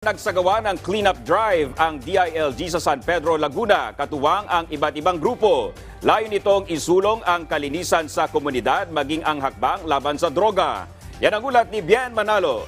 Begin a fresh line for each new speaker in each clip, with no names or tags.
Nagsagawa ng cleanup drive ang DILG sa San Pedro, Laguna, katuwang ang iba't ibang grupo. Layon nitong isulong ang kalinisan sa komunidad maging ang hakbang laban sa droga. Yan ang ulat ni Bien Manalo.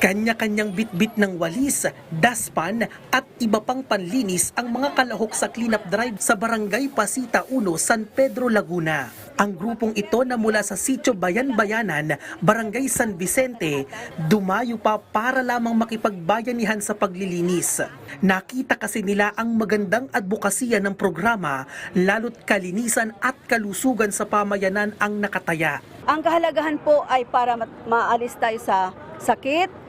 Kanya-kanyang bitbit ng walis, daspan at iba pang panlinis ang mga kalahok sa cleanup drive sa Barangay Pasita 1, San Pedro, Laguna. Ang grupong ito na mula sa Sitio Bayan-Bayanan, Barangay San Vicente, dumayo pa para lamang makipagbayanihan sa paglilinis. Nakita kasi nila ang magandang advokasya ng programa, lalo't kalinisan at kalusugan sa pamayanan ang nakataya.
Ang kahalagahan po ay para ma- maalis tayo sa sakit,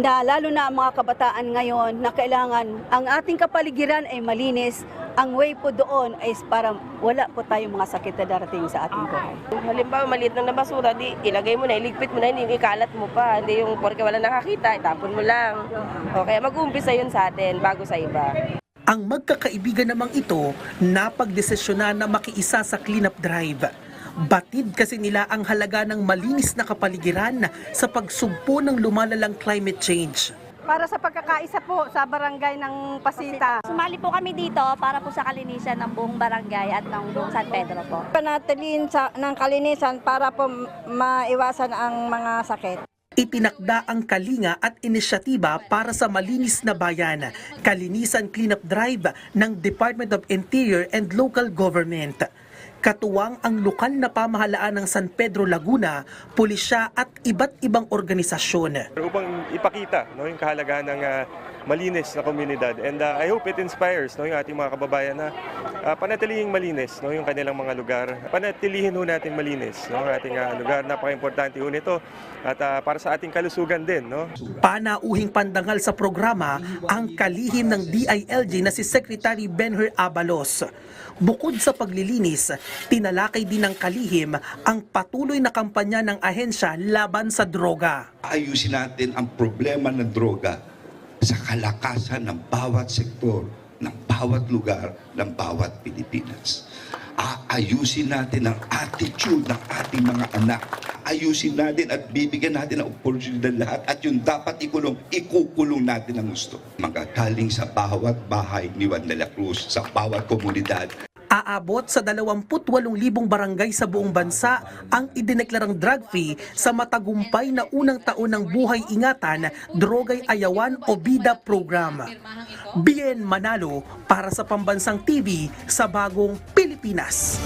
na lalo na ang mga kabataan ngayon na kailangan ang ating kapaligiran ay malinis. Ang way po doon ay para wala po tayong mga sakit na darating sa ating buhay.
Halimbawa, maliit na basura, di ilagay mo na, iligpit mo na, hindi ikalat mo pa. Hindi yung porke wala nakakita, itapon mo lang. O kaya mag-uumpisa yun sa atin bago sa iba.
Ang magkakaibigan namang ito napagdesisyonan na makiisa sa cleanup drive. Batid kasi nila ang halaga ng malinis na kapaligiran sa pagsugpo ng lumalalang climate change.
Para sa pagkakaisa po sa barangay ng Pasita.
Sumali po kami dito para po sa kalinisan ng buong barangay at ng buong San Pedro po.
Panatiliin sa, ng kalinisan para po maiwasan ang mga sakit.
Itinakda ang kalinga at inisyatiba para sa malinis na bayan, Kalinisan Cleanup Drive ng Department of Interior and Local Government. Katuwang ang lokal na pamahalaan ng San Pedro Laguna, pulisya at iba't ibang organisasyon.
upang ipakita no, yung kahalagahan ng ah, malinis na komunidad. And ah, I hope it inspires no, yung ating mga kababayan na uh, panatilihing malinis no, yung kanilang mga lugar. Panatilihin ho natin malinis no, ang ating ah, lugar. Napaka-importante ho nito at ah, para sa ating kalusugan din. No.
Panauhing pandangal sa programa ang kalihim ng DILG na si Secretary Benher Abalos. Bukod sa paglilinis, tinalakay din ng kalihim ang patuloy na kampanya ng ahensya laban sa droga.
ayusin natin ang problema ng droga sa kalakasan ng bawat sektor, ng bawat lugar, ng bawat Pilipinas. Aayusin natin ang attitude ng ating mga anak. Ayusin natin at bibigyan natin ng oportunidad lahat at yung dapat ikulong, ikukulong natin ang gusto. Magagaling sa bawat bahay ni Juan de la Cruz, sa bawat komunidad,
Aabot sa 28,000 barangay sa buong bansa ang idineklarang drug-free sa matagumpay na unang taon ng Buhay Ingatan, Drogay Ayawan o BIDA program. Bien Manalo para sa Pambansang TV sa Bagong Pilipinas.